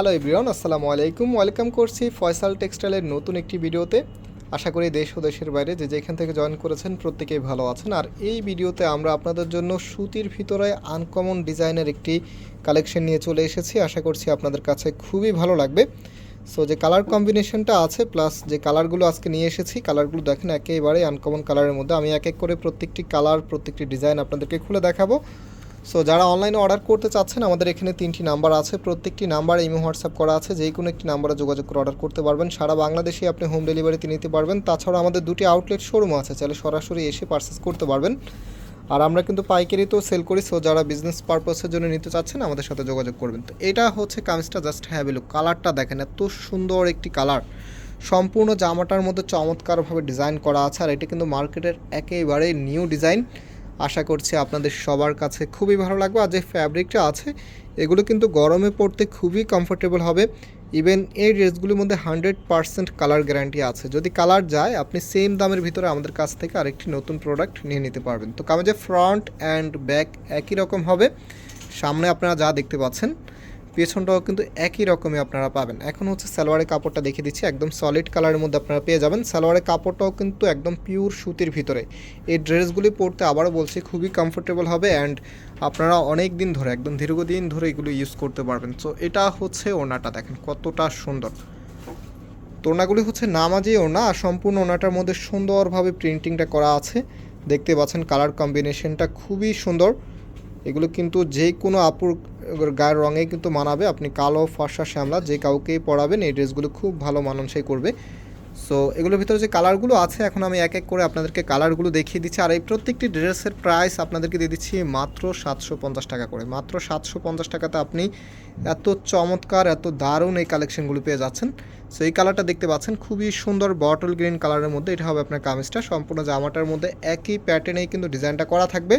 Hello everyone আসসালামু আলাইকুম। Welcome করছি ফয়সাল টেক্সটাইলের নতুন একটি ভিডিওতে। আশা করি দেশ ও দেশের বাইরে যে যেখান থেকে জয়েন করেছেন প্রত্যেকেই ভালো আছেন। আর এই ভিডিওতে আমরা আপনাদের জন্য সুতির ভিতরে আনকমন ডিজাইনের একটি কালেকশন নিয়ে চলে এসেছি। আশা করছি আপনাদের কাছে খুবই ভালো লাগবে। সো যে কালার কম্বিনেশনটা আছে প্লাস যে কালারগুলো আজকে নিয়ে এসেছি কালারগুলো দেখেন একেবারে আনকমন কালারের মধ্যে। আমি এক এক করে প্রত্যেকটি কালার প্রত্যেকটি ডিজাইন আপনাদেরকে খুলে দেখাবো। সো যারা অনলাইনে অর্ডার করতে চাচ্ছেন, আমাদের এখানে তিনটি নাম্বার আছে। প্রত্যেকটি নাম্বার ইমো হোয়াটসঅ্যাপ করা আছে। যে কোনো একটি নাম্বারে যোগাযোগ করে অর্ডার করতে পারবেন। সারা বাংলাদেশে আপনি হোম ডেলিভারিতে নিতে পারবেন। তাছাড়া আমাদের দুটি আউটলেট শোরুম আছে। চাইলে সরাসরি এসে পারচেস করতে পারবেন। আর আমরা কিন্তু পাইকারিতেও সেল করি সো যারা বিজনেস পারপাসের জন্য নিতে চাচ্ছেন, আমাদের সাথে যোগাযোগ করবেন। তো এটা হচ্ছে কামিজটা জাস্ট হ্যাভ লুক কালারটা দেখেন, এত সুন্দর একটি কালার সম্পূর্ণ জামাটার মধ্যে চমৎকারভাবে ডিজাইন করা আছে। আর এটা কিন্তু মার্কেটের একেবারে নিউ ডিজাইন আশা করছি আপনাদের সবার কাছে খুবই ভালো লাগবে। আর যে ফ্যাব্রিকটা আছে, এগুলো কিন্তু গরমে পড়তে খুবই কমফোর্টেবল হবে। ইভেন এই ড্রেসগুলির মধ্যে হান্ড্রেড পারসেন্ট কালার গ্যারান্টি আছে। যদি কালার যায়, আপনি সেম দামের ভিতরে আমাদের কাছ থেকে আরেকটি নতুন প্রোডাক্ট নিয়ে নিতে পারবেন। তো কামেজে ফ্রন্ট অ্যান্ড ব্যাক একই রকম হবে। সামনে আপনারা যা দেখতে পাচ্ছেন পেছনটাও কিন্তু একই রকমই আপনারা পাবেন। এখন হচ্ছে সালোয়ারের কাপড়টা দেখিয়ে দিচ্ছি, একদম সলিড কালারের মধ্যে আপনারা পেয়ে যাবেন। সালোয়ারের কাপড়টাও কিন্তু একদম পিওর সুতির ভিতরে। এই ড্রেসগুলি পরতে আবারও বলছি, খুবই কমফোর্টেবল হবে অ্যান্ড আপনারা অনেক দিন ধরে, একদম দীর্ঘদিন ধরে এগুলো ইউজ করতে পারবেন। সো এটা হচ্ছে ওনাটা দেখেন কতটা সুন্দর। তোড়নাগুলি হচ্ছে নামাজি ওনা আর সম্পূর্ণ ওনাটার মধ্যে সুন্দরভাবে প্রিন্টিংটা করা আছে। দেখতে পাচ্ছেন কালার কম্বিনেশনটা খুবই সুন্দর। এগুলো কিন্তু যে কোনো আপুর গায়ের রঙে কিন্তু মানাবে। আপনি কালো, ফর্সা, শ্যামলা যে কাউকেই পরাবেন, এই ড্রেসগুলো খুব ভালো মানানসই করবে। সো এগুলোর ভিতরে যে কালারগুলো আছে, এখন আমি এক এক করে আপনাদেরকে কালারগুলো দেখিয়ে দিচ্ছি। আর এই প্রত্যেকটি ড্রেসের প্রাইস আপনাদেরকে দিয়ে দিচ্ছি মাত্র সাতশো পঞ্চাশ টাকা করে। মাত্র সাতশো পঞ্চাশ টাকাতে আপনি এত চমৎকার, এত দারুণ এই কালেকশনগুলো পেয়ে যাচ্ছেন। সো এই কালারটা দেখতে পাচ্ছেন, খুবই সুন্দর বটল গ্রিন কালারের মধ্যে। এটা হবে আপনার কামিজটা। সম্পূর্ণ জামাটার মধ্যে একই প্যাটার্নেই কিন্তু ডিজাইনটা করা থাকবে।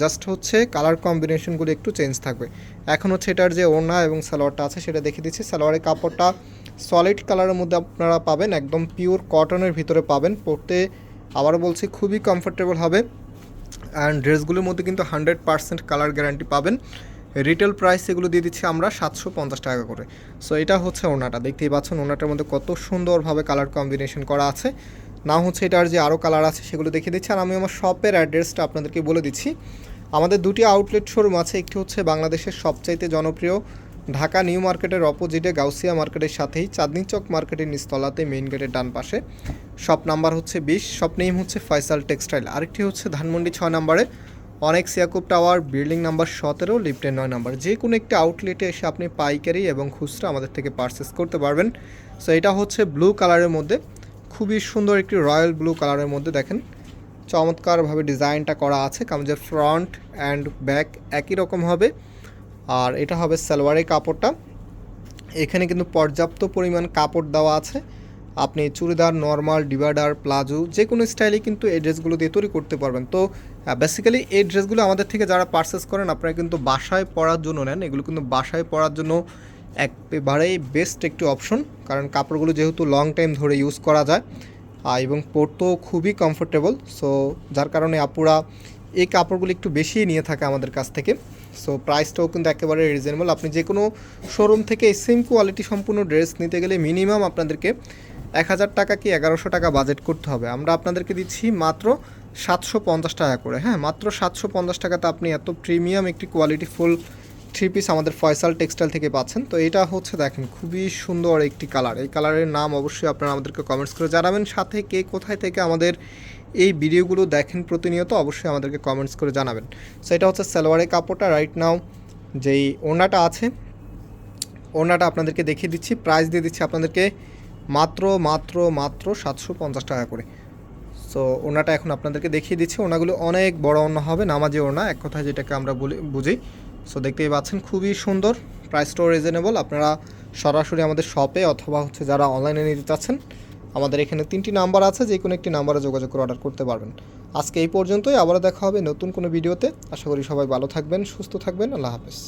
জাস্ট হচ্ছে কালার কম্বিনেশনগুলো একটু চেঞ্জ থাকবে। এখন হচ্ছে এটার যে ওড়না এবং সালোয়ারটা আছে সেটা দেখে দিচ্ছি। সালোয়ারের কাপড়টা সলিড কালারের মধ্যে আপনারা পাবেন, একদম পিওর কটনের ভিতরে পাবেন। পরতে আবার বলছি খুবই কমফোর্টেবল হবে। অ্যান্ড ড্রেসগুলোর মধ্যে কিন্তু হান্ড্রেড পার্সেন্ট কালার গ্যারান্টি পাবেন। রিটেল প্রাইস এগুলো দিয়ে দিচ্ছি আমরা সাতশো পঞ্চাশ টাকা করে। সো এটা হচ্ছে ওনাটা দেখতেই পাচ্ছেন ওনাটার মধ্যে কত সুন্দরভাবে কালার কম্বিনেশন করা আছে। না হচ্ছে এটার যে আরও কালার আছে সেগুলো দেখিয়ে দিচ্ছি। আর আমি আমার শপের অ্যাড্রেসটা আপনাদেরকে বলে দিচ্ছি। আমাদের দুটি আউটলেট শোরুম আছে, একটি হচ্ছে বাংলাদেশের সবচাইতে জনপ্রিয় ঢাকা নিউ মার্কেটের অপোজিটে গাউসিয়া মার্কেটের সাথেই চাঁদনি চক মার্কেটের নিস্তলাতে মেইন গেটের ডান পাশে শপ নাম্বার হচ্ছে বিশ শপ নেম হচ্ছে ফয়সাল টেক্সটাইল আরেকটি হচ্ছে ধানমন্ডি ছয় নম্বরে অনেক সিয়াকুব টাওয়ার বিল্ডিং নাম্বার সতেরো লিফটের নয় নাম্বার। যে কোনো একটি আউটলেটে এসে আপনি পাইকারি এবং খুচরা আমাদের থেকে পারচেস করতে পারবেন। সো এটা হচ্ছে ব্লু কালারের মধ্যে। খুবই সুন্দর একটি রয়্যাল ব্লু কালারের মধ্যে দেখেন। চমৎকারভাবে ডিজাইনটা করা আছে, কামিজের ফ্রন্ট অ্যান্ড ব্যাক একই রকম হবে। আর এটা হবে সালোয়ারের কাপড়টা। এখানে কিন্তু পর্যাপ্ত পরিমাণ কাপড় দেওয়া আছে। আপনি চুড়িদার, নর্মাল, ডিভাইডার, প্লাজো যে কোনো স্টাইলে কিন্তু এই ড্রেসগুলো দিয়ে তৈরি করতে পারবেন। তো বেসিক্যালি এই ড্রেসগুলো আমাদের থেকে যারা পারচেস করেন, আপনারা কিন্তু বাসায় পরার জন্য নেন। এগুলো কিন্তু বাসায় পরার জন্য একেবারেই বেস্ট একটি অপশন কারণ কাপড়গুলো যেহেতু লং টাইম ধরে ইউজ করা যায় এবং পরতেও খুবই কমফোর্টেবল সো যার কারণে আপুরা এই কাপড়গুলো একটু বেশি নিয়ে থাকে আমাদের কাছ থেকে। সো প্রাইসটাও কিন্তু একেবারে রিজনেবল আপনি যে কোনো শোরুম থেকে সেম কোয়ালিটি সম্পূর্ণ ড্রেস নিতে গেলে মিনিমাম আপনাদেরকে এক হাজার টাকা কি এগারোশো টাকা বাজেট করতে হবে। আমরা আপনাদেরকে দিচ্ছি মাত্র সাতশো পঞ্চাশ টাকা করে। হ্যাঁ মাত্র সাতশো পঞ্চাশ টাকাতে আপনি এত প্রিমিয়াম একটি কোয়ালিটি ফুল থ্রি পিস আমাদের ফয়সাল টেক্সটাইল থেকে পাচ্ছেন। তো এটা হচ্ছে দেখেন, খুবই সুন্দর একটি কালার। এই কালারের নাম অবশ্যই আপনারা আমাদেরকে কমেন্টস করে জানাবেন। সাথে কে কোথায় থেকে আমাদের এই ভিডিওগুলো দেখেন প্রতিনিয়ত অবশ্যই আমাদেরকে কমেন্টস করে জানাবেন। সো এটা হচ্ছে সালোয়ারের কাপড়টা রাইট নাও যেই ওড়নাটা আছে, ওড়নাটা আপনাদেরকে দেখিয়ে দিচ্ছি। প্রাইস দিয়ে দিচ্ছি আপনাদেরকে মাত্র মাত্র মাত্র সাতশো পঞ্চাশ টাকা করে। সো ওনাটা এখন আপনাদেরকে দেখিয়ে দিচ্ছি। ওনাগুলো অনেক বড় ওনা হবে, নামাজি ওনা এক কথায় যেটাকে আমরা বলি, বুঝি। সো দেখতেই পাচ্ছেন, খুবই সুন্দর প্রাইসটাও রিজনেবল আপনারা সরাসরি আমাদের শপে অথবা হচ্ছে যারা অনলাইনে নিতে চাচ্ছেন, আমাদের এখানে তিনটি নাম্বার আছে যে কোনো একটি নাম্বারে যোগাযোগ করে অর্ডার করতে পারবেন। আজকে এই পর্যন্তই, আবারও দেখা হবে নতুন কোনো ভিডিওতে আশা করি সবাই ভালো থাকবেন, সুস্থ থাকবেন। আল্লাহ হাফেজ।